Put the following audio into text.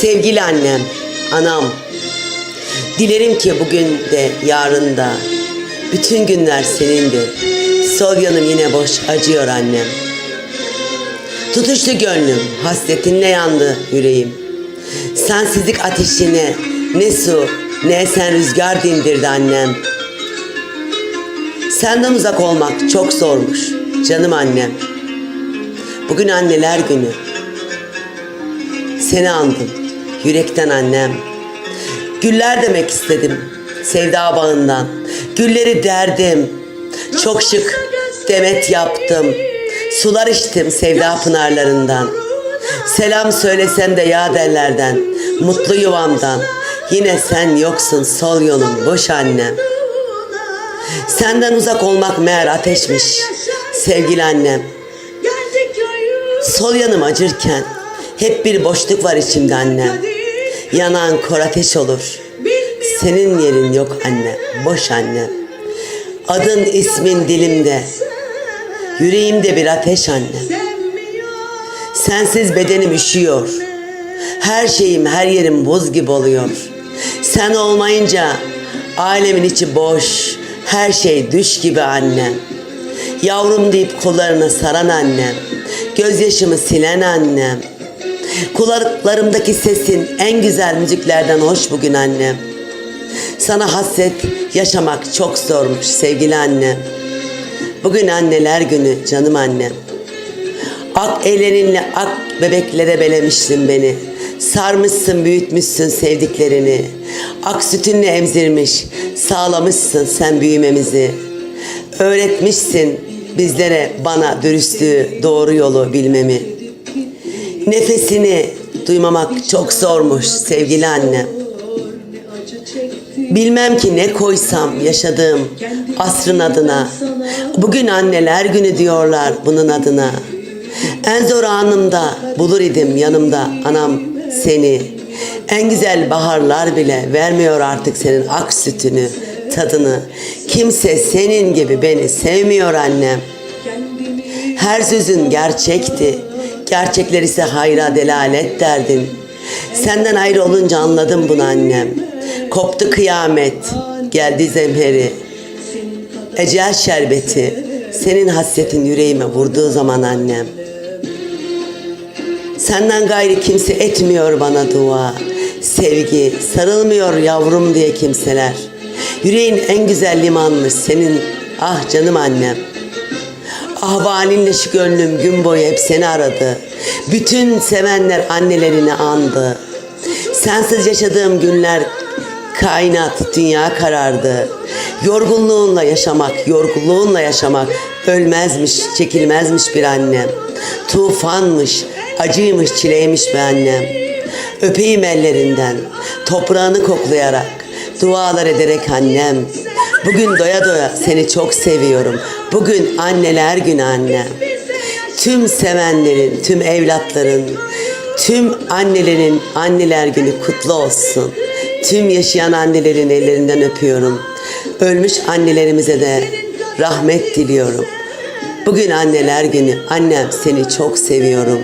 Sevgili annem, anam. Dilerim ki bugün de yarın da bütün günler senindir. Sol yanım yine boş acıyor annem. Tutuştu gönlüm, hasretinle yandı yüreğim. Sensizlik ateşine ne su ne esen rüzgar dindirdi annem. Senden uzak olmak çok zormuş canım annem. Bugün anneler günü. Seni andım yürekten annem. Güller demek istedim sevda bağından. Gülleri derdim. Çok şık demet yaptım. Sular içtim sevda pınarlarından. Selam söylesem de ya derlerden. Mutlu yuvamdan. Yine sen yoksun sol yolum boş annem. Senden uzak olmak meğer ateşmiş sevgili annem. Sol yanım acırken hep bir boşluk var içimde annem. Yanan kor ateş olur. Senin yerin yok anne, boş anne. Adın ismin dilimde. Yüreğimde bir ateş anne. Sensiz bedenim üşüyor. Her şeyim, her yerim buz gibi oluyor. Sen olmayınca alemin içi boş. Her şey düş gibi annem. Yavrum deyip kollarına saran annem. Gözyaşımı silen annem. Kulaklarımdaki sesin en güzel müziklerden hoş bugün annem. Sana hasret yaşamak çok zormuş sevgili annem. Bugün anneler günü canım annem. Ak ellerinle ak bebeklere belemişsin beni. Sarmışsın büyütmüşsün sevdiklerini. Ak sütünle emzirmiş sağlamışsın sen büyümemizi. Öğretmişsin bizlere bana dürüstlüğü doğru yolu bilmemi. Nefesini duymamak çok zormuş sevgili annem. Bilmem ki ne koysam yaşadığım asrın adına. Bugün anneler günü diyorlar bunun adına. En zor anımda bulur idim yanımda anam seni. En güzel baharlar bile vermiyor artık senin ak sütünü, tadını. Kimse senin gibi beni sevmiyor annem. Her sözün gerçekti. Gerçekler ise hayra delalet derdin. Senden ayrı olunca anladım bunu annem. Koptu kıyamet, geldi zemheri. Ecel şerbeti, senin hasretin yüreğime vurduğu zaman annem. Senden gayri kimse etmiyor bana dua. Sevgi, sarılmıyor yavrum diye kimseler. Yüreğin en güzel limanmış senin, ah canım annem. Ahvalinle şu gönlüm gün boyu hep seni aradı. Bütün sevenler annelerini andı. Sensiz yaşadığım günler kainat, dünya karardı. Yorgunluğunla yaşamak, yorgunluğunla yaşamak ölmezmiş, çekilmezmiş bir annem. Tufanmış, acıymış, çileymiş bir annem. Öpeyim ellerinden, toprağını koklayarak, dualar ederek annem. Bugün doya doya seni çok seviyorum. Bugün anneler günü annem. Tüm sevenlerin, tüm evlatların, tüm annelerin anneler günü kutlu olsun. Tüm yaşayan annelerin ellerinden öpüyorum. Ölmüş annelerimize de rahmet diliyorum. Bugün anneler günü. Annem seni çok seviyorum.